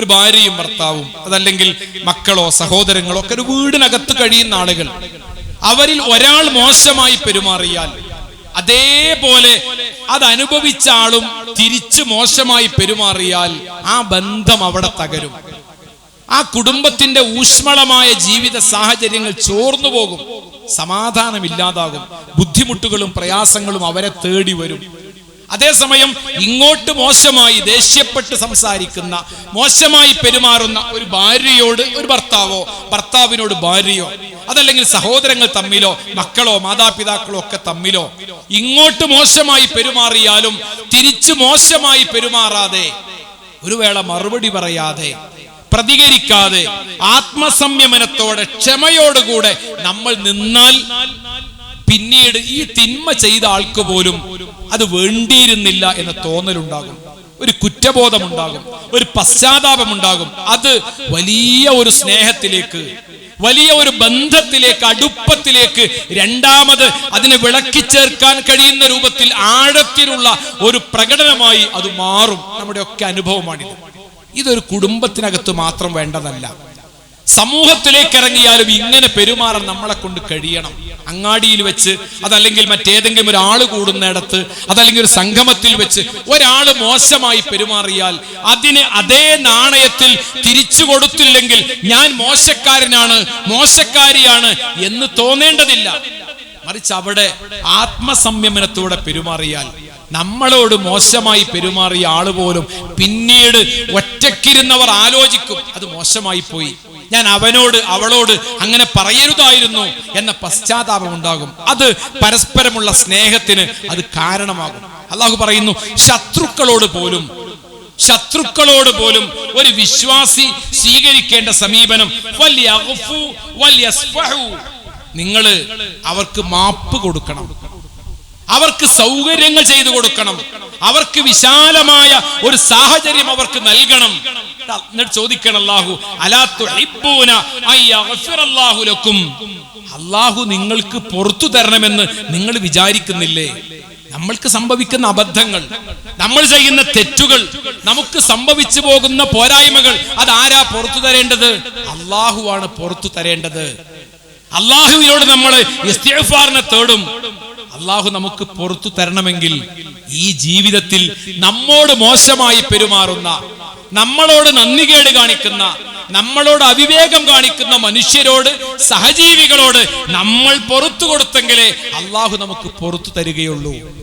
ഒരു ഭാര്യയും ഭർത്താവും അതല്ലെങ്കിൽ മക്കളോ സഹോദരങ്ങളോ ഒക്കെ ഒരു വീടിനകത്ത് കഴിയുന്ന ആളുകൾ. അവരിൽ ഒരാൾ മോശമായി പെരുമാറിയാൽ അതേപോലെ അതനുഭവിച്ച ആളും തിരിച്ചു മോശമായി പെരുമാറിയാൽ ആ ബന്ധം അവിടെ തകരും. ആ കുടുംബത്തിന്റെ ഊഷ്മളമായ ജീവിത സാഹചര്യങ്ങൾ ചോർന്നു പോകും. സമാധാനമില്ലാതാകും ബുദ്ധിമുട്ടുകളും പ്രയാസങ്ങളും അവരെ തേടി വരും. അതേസമയം ഇങ്ങോട്ട് മോശമായി ദേഷ്യപ്പെട്ട് സംസാരിക്കുന്ന മോശമായി പെരുമാറുന്ന ഒരു ഭാര്യയോട് ഒരു ഭർത്താവോ ഭർത്താവിനോട് ഭാര്യയോ അതല്ലെങ്കിൽ സഹോദരങ്ങൾ തമ്മിലോ മക്കളോ മാതാപിതാക്കളോ ഒക്കെ തമ്മിലോ ഇങ്ങോട്ട് മോശമായി പെരുമാറിയാലും തിരിച്ചു മോശമായി പെരുമാറാതെ ഒരു വേള മറുപടി പറയാതെ പ്രതികരിക്കാതെ ആത്മസംയമനത്തോടെ ക്ഷമയോടുകൂടെ നമ്മൾ നിന്നാൽ പിന്നീട് ഈ തിന്മ ചെയ്ത ആൾക്ക് പോലും അത് വേണ്ടിയിരുന്നില്ല എന്ന തോന്നലുണ്ടാകും. ഒരു കുറ്റബോധമുണ്ടാകും ഒരു പശ്ചാത്താപമുണ്ടാകും. അത് വലിയ ഒരു സ്നേഹത്തിലേക്ക് വലിയ ഒരു ബന്ധത്തിലേക്ക് അടുപ്പത്തിലേക്ക് രണ്ടാമത് അതിനെ വിളക്കി ചേർക്കാൻ കഴിയുന്ന രൂപത്തിൽ ആഴത്തിലുള്ള ഒരു പ്രകടനമായി അത് മാറും. നമ്മുടെ ഒക്കെ അനുഭവമാണിത്. ഇതൊരു കുടുംബത്തിനകത്ത് മാത്രം വേണ്ടതല്ല. സമൂഹത്തിലേക്ക് ഇറങ്ങിയാലും ഇങ്ങനെ പെരുമാറാൻ നമ്മളെ കൊണ്ട് കഴിയണം. അങ്ങാടിയിൽ വെച്ച് അതല്ലെങ്കിൽ മറ്റേതെങ്കിലും ഒരാൾ കൂടുന്നിടത്ത് അതല്ലെങ്കിൽ ഒരു സംഗമത്തിൽ വെച്ച് ഒരാൾ മോശമായി പെരുമാറിയാൽ അതിന് അതേ നാണയത്തിൽ തിരിച്ചു കൊടുത്തില്ലെങ്കിൽ ഞാൻ മോശക്കാരനാണ് മോശക്കാരിയാണ് എന്ന് തോന്നേണ്ടതില്ല. മറിച്ച് അവിടെ ആത്മസംയമനത്തോടെ പെരുമാറിയാൽ നമ്മളോട് മോശമായി പെരുമാറിയ ആൾ പോലും പിന്നീട് ഒറ്റക്കിരുന്നവർ ആലോചിക്കും അത് മോശമായി പോയി. ഞാൻ അവനോട് അവളോട് അങ്ങനെ പറയരുതായിരുന്നു എന്ന പശ്ചാത്താപം ഉണ്ടാകും. അത് പരസ്പരമുള്ള സ്നേഹത്തിന് അത് കാരണമാകും. അള്ളാഹു പറയുന്നു ശത്രുക്കളോട് പോലും ശത്രുക്കളോട് പോലും ഒരു വിശ്വാസി സ്വീകരിക്കേണ്ട സമീപനം നിങ്ങൾ അവർക്ക് മാപ്പ് കൊടുക്കണം. അവർക്ക് സൗകര്യങ്ങൾ ചെയ്തു കൊടുക്കണം. അവർക്ക് വിശാലമായ ഒരു സാഹചര്യം അവർക്ക് നൽകണം. എന്നിട്ട് ചോദിക്കണം അല്ലാഹു അലാത്തു തുഹിബ്ബൂന അൻ യഗ്ഫിറല്ലാഹു ലക്കും. അല്ലാഹു നിങ്ങൾക്ക് പുറത്തു തരണമെന്ന് നിങ്ങൾ വിചാരിക്കുന്നില്ലേ? നമ്മൾക്ക് സംഭവിക്കുന്ന അബദ്ധങ്ങൾ നമ്മൾ ചെയ്യുന്ന തെറ്റുകൾ നമുക്ക് സംഭവിച്ചു പോകുന്ന പോരായ്മകൾ അത് ആരാ പുറത്തു തരേണ്ടത്? അള്ളാഹുവാണ് പുറത്തു തരേണ്ടത്. അള്ളാഹുവിനോട് നമ്മൾ ഇസ്തിഗ്ഫാറിനെ തേടും. അള്ളാഹു നമുക്ക് പുറത്തു തരണമെങ്കിൽ ഈ ജീവിതത്തിൽ നമ്മോട് മോശമായി പെരുമാറുന്ന നമ്മളോട് നന്ദികേട് കാണിക്കുന്ന നമ്മളോട് അവിവേകം കാണിക്കുന്ന മനുഷ്യരോട് സഹജീവികളോട് നമ്മൾ പുറത്തു കൊടുത്തെങ്കിലേ അള്ളാഹു നമുക്ക് പുറത്തു തരികയുള്ളൂ.